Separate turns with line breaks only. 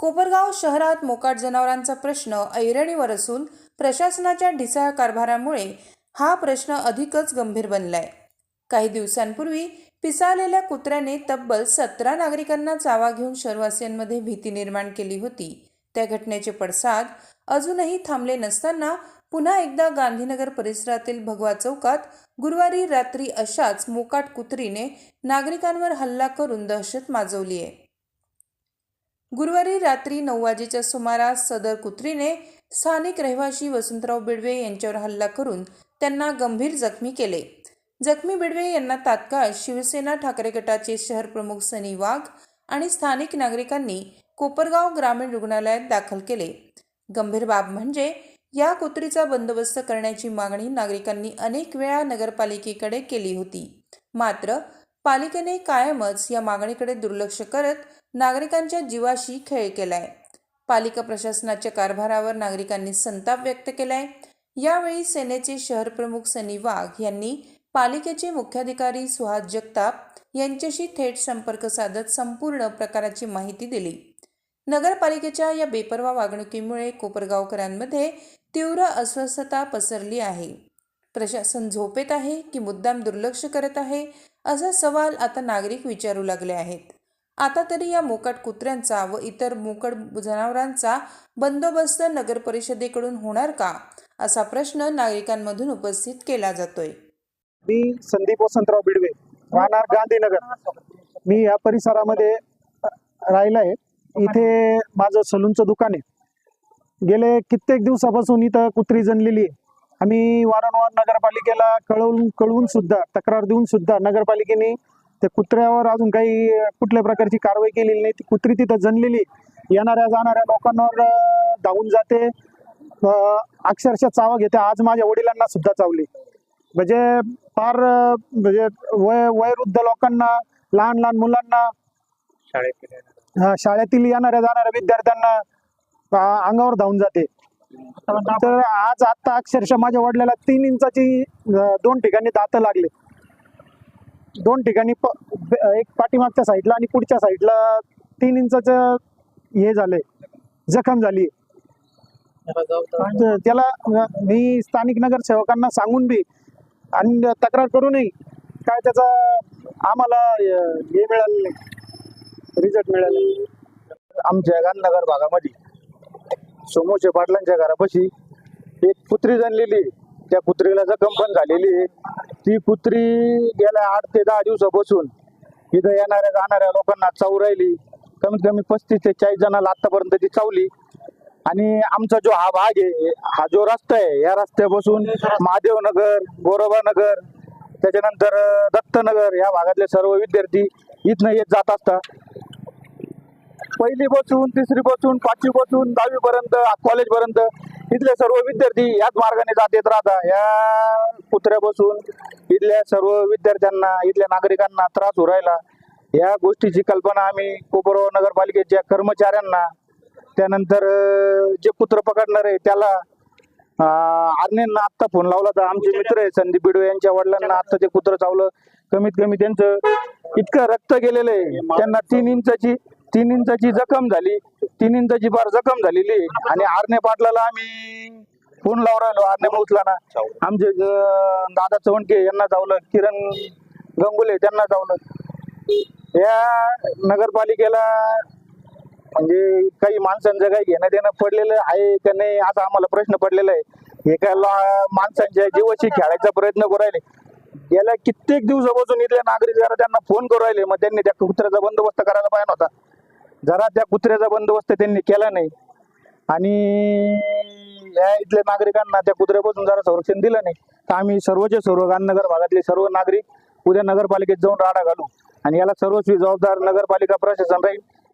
कोपरगाव शहरात मोकाट जनावरांचा प्रश्न ऐरणीवर असून प्रशासनाच्या ढिसाळ कारभारामुळे हा प्रश्न अधिकच गंभीर बनलाय. काही दिवसांपूर्वी पिसाळलेल्या कुत्र्याने तब्बल सतरा नागरिकांना चावा घेऊन शहरवासियांमध्ये भीती निर्माण केली होती. त्या घटनेचे पडसाद अजूनही थांबले नसताना पुन्हा एकदा गांधीनगर परिसरातील भगवा चौकात गुरुवारी रात्री अशाच मोकाट कुत्रीने नागरिकांवर हल्ला करून दहशत माजवली आहे गुरुवारी रात्री नऊ वाजेच्या सुमारास सदर कुत्रीने स्थानिक रहिवासी वसंतराव बिडवे यांच्यावर हल्ला करून त्यांना गंभीर जखमी केले. जखमी बिडवे यांना तात्काळ शिवसेना ठाकरे गटाचे शहर प्रमुख सनी वाघ आणि स्थानिक नागरिकांनी कोपरगाव ग्रामीण रुग्णालयात दाखल केले. गंभीर बाब म्हणजे या कुत्रीचा बंदोबस्त करण्याची मागणी नागरिकांनी अनेक वेळा नगरपालिकेकडे केली होती. मात्र पालिकेने कायमच या मागणीकडे दुर्लक्ष करत नागरिकांच्या जीवाशी खेळ केलाय. पालिका प्रशासनाच्या कारभारावर नागरिकांनी संताप व्यक्त केलाय. यावेळी सेनेचे शहर प्रमुख सनी वाघ यांनी पालिकेचे मुख्याधिकारी सुहास जगताप यांच्याशी थेट संपर्क साधत संपूर्ण प्रकाराची माहिती दिली. नगरपालिकेच्या या बेपरवा वागणुकीमुळे कोपरगावकरांमध्ये तीव्र अस्वस्थता पसरली आहे. प्रशासन झोपेत आहे की मुद्दाम दुर्लक्ष करत आहे असा सवाल आता नागरिक विचारू लागले आहेत. आता तरी या मोकाट कुत्र्यांचा व इतर मोकड जनावरांचा बंदोबस्त नगर परिषदेकडून होणार का असा प्रश्न नागरिकांमधून उपस्थित केला जातोय.
मी संदीप वसंतराव बिडवे राहणार गांधीनगर. मी या परिसरामध्ये राहिला आहे इथे माझं सलूनचं दुकान आहे. गेले कित्येक दिवसापासून इथं कुत्री जनलेली आहे. आम्ही वारंवार नगरपालिकेला कळवून कळवून सुद्धा तक्रार देऊन सुद्धा नगरपालिकेने त्या कुत्र्यावर अजून काही कुठल्या प्रकारची कारवाई केलेली नाही. ती कुत्री तिथं जनलेली आहे. येणाऱ्या जाणाऱ्या लोकांवर धावून जाते. अक्षरशः चावा घेते. आज माझ्या वडिलांना सुद्धा चावली. म्हणजे फार म्हणजे वय वयवृद्ध लोकांना लहान लहान मुलांना हा, शाळेतील येणाऱ्या जाणाऱ्या विद्यार्थ्यांना अंगावर धावून जाते. तर आज आता अक्षरशः माझ्या वडिलाला तीन इंचाची दोन ठिकाणी दात लागले. दोन ठिकाणी एक पाठीमागच्या साईडला आणि पुढच्या साईडला तीन इंचाचं हे झालंय जखम झाली. त्याला मी स्थानिक नगरसेवकांना सांगून बी आणि तक्रार करूनही काय त्याचा आम्हाला हे मिळालं नाही. रिझल्ट मिळाला नाही.
आमच्या गांधीनगर भागामध्ये सोमोचे पाटलांच्या घरापाशी एक कुत्री जनलेली आहे. त्या कुत्रीला जखम पण झालेली आहे. ती कुत्री गेल्या आठ ते दहा दिवसापासून इथं येणाऱ्या जाणाऱ्या लोकांना चावू राहिली. कमीत कमी पस्तीस ते चाळीस जणांना आतापर्यंत ती चावली. आणि आमचा जो हा भाग आहे हा जो रस्ता आहे या रस्त्यापासून महादेवनगर बोरोबानगर त्याच्यानंतर दत्तनगर या भागातले सर्व विद्यार्थी इथनं येत जात असतात. पहिली पासून तिसरी पासून पाचवी पासून दहावी पर्यंत कॉलेज पर्यंत इथले सर्व विद्यार्थी याच मार्गाने जात येत राहतात या कुत्र्यापासून इथल्या सर्व विद्यार्थ्यांना इथल्या नागरिकांना त्रास होऊ राहिला. या गोष्टीची कल्पना आम्ही कोपरगाव नगरपालिकेच्या कर्मचाऱ्यांना त्यानंतर जे कुत्र पकडणार आहे त्याला आर्नेंना आत्ता फोन लावला तर आमचे मित्र आहे संदीप बिडवे यांच्या वडिलांना आत्ता ते कुत्र चावलं. कमीत कमी त्यांचं इतकं रक्त गेलेलं आहे. त्यांना तीन इंचाची तीन इंचाची जखम झाली तीन इंचाची फार जखम झालेली आणि आरणे पाटलाला आम्ही फोन लावून राहिलो आरणे उचला ना. आमचे दादा चवणके यांना जावलं किरण गंगुले त्यांना जावलं. या नगरपालिकेला म्हणजे काही माणसांचं काही घेणं देणं पडलेलं आहे का नाही असा आम्हाला प्रश्न पडलेला आहे. एका माणसांच्या जीवाशी खेळायचा प्रयत्न करू राहिले. गेल्या कित्येक दिवसापासून इथल्या नागरिक जरा त्यांना फोन करू राहिले मग त्यांनी त्या कुत्र्याचा बंदोबस्त करा जरा त्या कुत्र्याचा बंदोबस्त त्यांनी केला नाही. आणि या इथल्या नागरिकांना त्या कुत्र्यापासून जरा संरक्षण दिलं नाही. तर आम्ही सर्वचे सर्व गांधनगर भागातले सर्व नागरिक उद्या नगरपालिकेत जाऊन राडा घालू. आणि याला सर्वस्वी जबाबदार नगरपालिका प्रशासन राहील.